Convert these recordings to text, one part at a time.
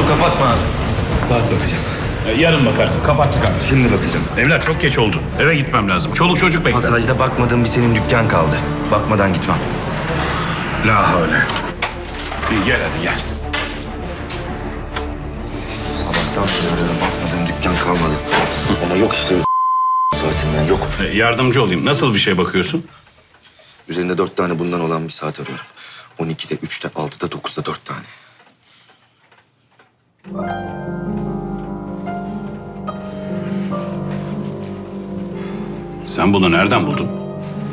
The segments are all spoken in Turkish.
Dur kapatma abi. Saat bakacağım. Yarın bakarsın. Kapattık artık. Şimdi bakacağım. Evlat çok geç oldu. Eve gitmem lazım. Çoluk çocuk bekler. Masajda bakmadığım bir senin dükkan kaldı. Bakmadan gitmem. La havle. İyi gel hadi gel. Sabahtan beri arıyorum. Bakmadığım dükkan kalmadı. Ama yok işte saatinden yok. E, Yardımcı olayım. Nasıl bir şey bakıyorsun? Üzerinde dört tane bundan olan bir saat arıyorum. 12'de, 3'te, 6'da, 9'da dört tane. Sen bunu nereden buldun?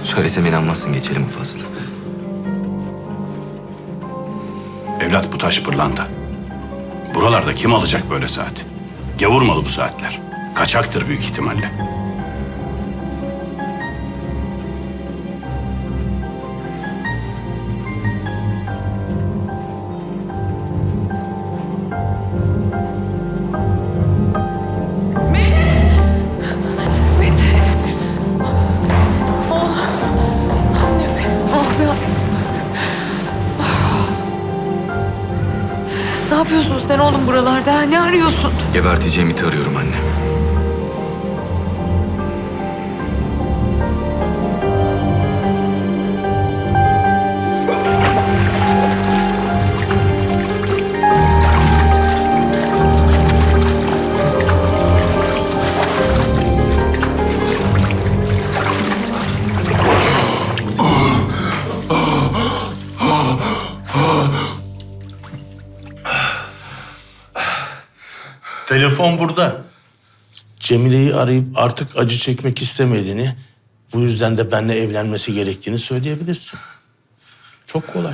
Söylesem inanmazsın geçelim mi fazla? Evlat bu taş pırlanta. Buralarda kim alacak böyle saat? Gavur malı bu saatler. Kaçaktır büyük ihtimalle. Sen oğlum buralarda? Ne arıyorsun? Geberteceğim iti arıyorum anne. Telefon burada. Cemile'yi arayıp artık acı çekmek istemediğini, bu yüzden de benimle evlenmesi gerektiğini söyleyebilirsin. Çok kolay.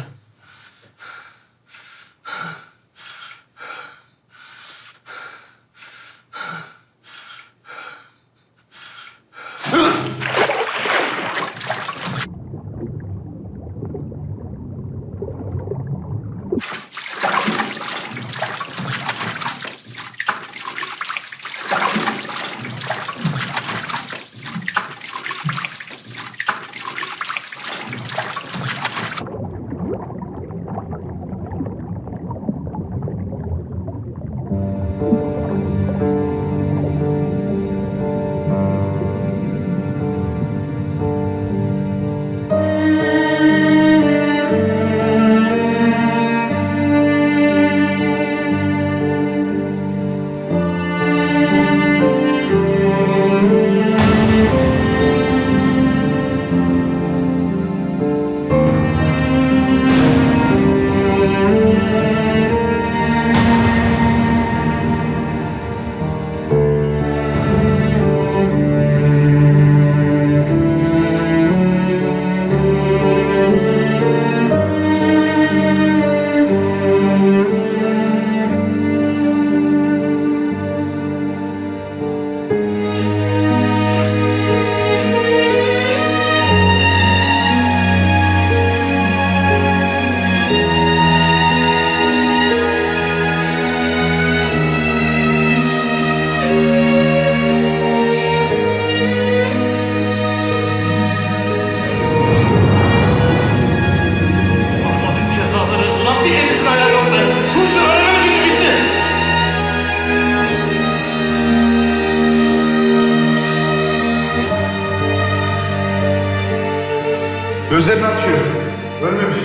Gözlerini açıyor. Ölmemiş.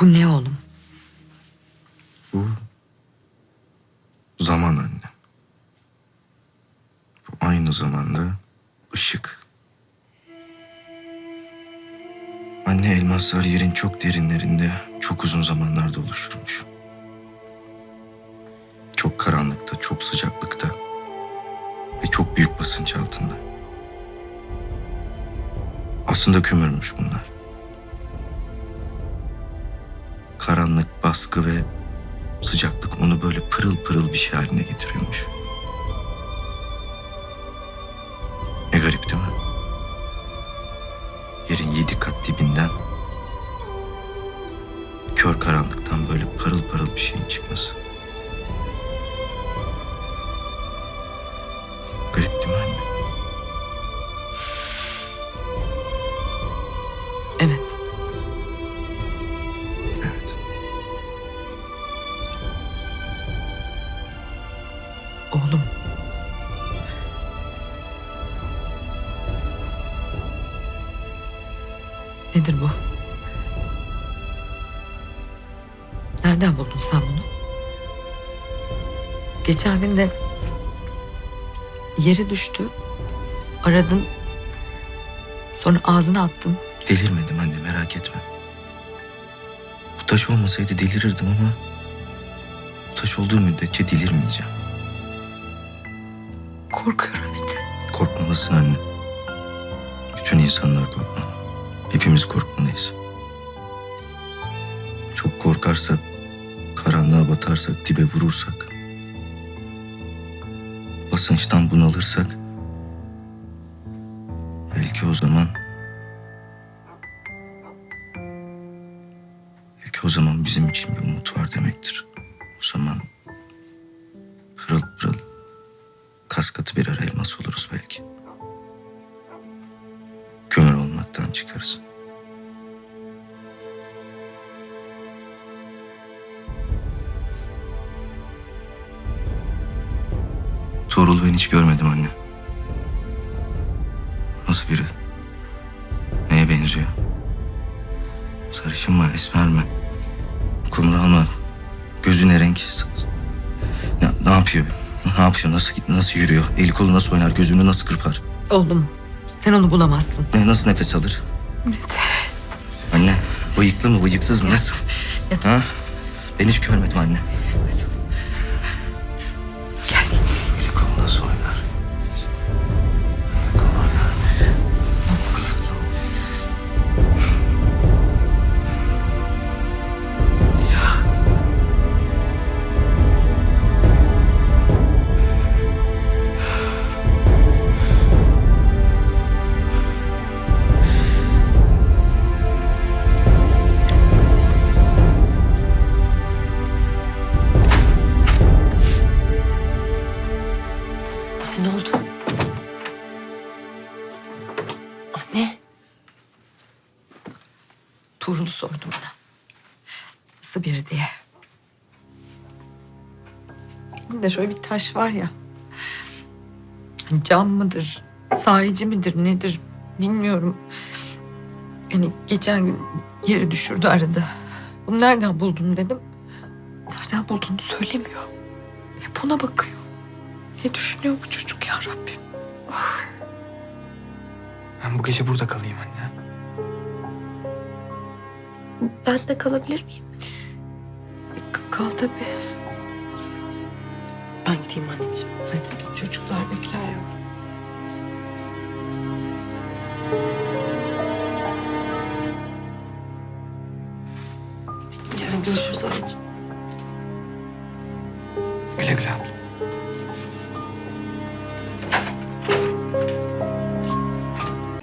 Bu ne oğlum? Bu zaman anne. Bu aynı zamanda ışık. Anne elmaslar yerin çok derinlerinde çok uzun zamanlarda oluşurmuş. Çok karanlıkta, çok sıcaklıkta ve çok büyük basınç altında. Aslında kömürmüş bunlar. Karanlık, baskı ve sıcaklık onu böyle pırıl pırıl bir şey haline getiriyormuş. Oğlum. Nedir bu? Nereden buldun sen bunu? Geçen gün de yere düştü. Aradın. Sonra ağzına attın. Delirmedim anne merak etme. Bu taş olmasaydı delirirdim ama bu taş olduğu müddetçe delirmeyeceğim. Korkuyorum Mete. Korkmalısın anne. Bütün insanlar korkmalı. Hepimiz korkmalıyız. Çok korkarsak, karanlığa batarsak, dibe vurursak, basınçtan bunalırsak, belki o zaman, belki o zaman bizim için bir umut var demektir. O zaman kas katı birer elmas oluruz belki. Kömür olmaktan çıkarız. Tuğrul'u ben hiç görmedim anne. Nasıl biri? Neye benziyor? Sarışın mı, esmer mi? Kumral mı? Gözü ne renk? Ne, ne yapıyor? Ne yapıyor? Nasıl nasıl yürüyor? Eli kolu nasıl oynar? Gözünü nasıl kırpar? Oğlum sen onu bulamazsın. Ne, nasıl nefes alır? Mete. Anne, bıyıklı mı, bıyıksız mı? Nasıl? Yat. Ha? Ben hiç görmedim anne. Tuğrul'u sordum ona. Nasıl biri diye. Elinde şöyle bir taş var ya. Hani Cam mıdır, sahici midir, nedir bilmiyorum. Yani geçen gün yere düşürdü arada. Bunu nereden buldun dedim. Nereden bulduğunu söylemiyor. Hep ona bakıyor. Ne düşünüyor bu çocuk ya Rabbim? Ben bu gece burada kalayım anne. Ben de kalabilir miyim? Kal tabii. Ben gideyim anneciğim. Hadi çocuklar bekler yavrum. Yarın görüşürüz anneciğim.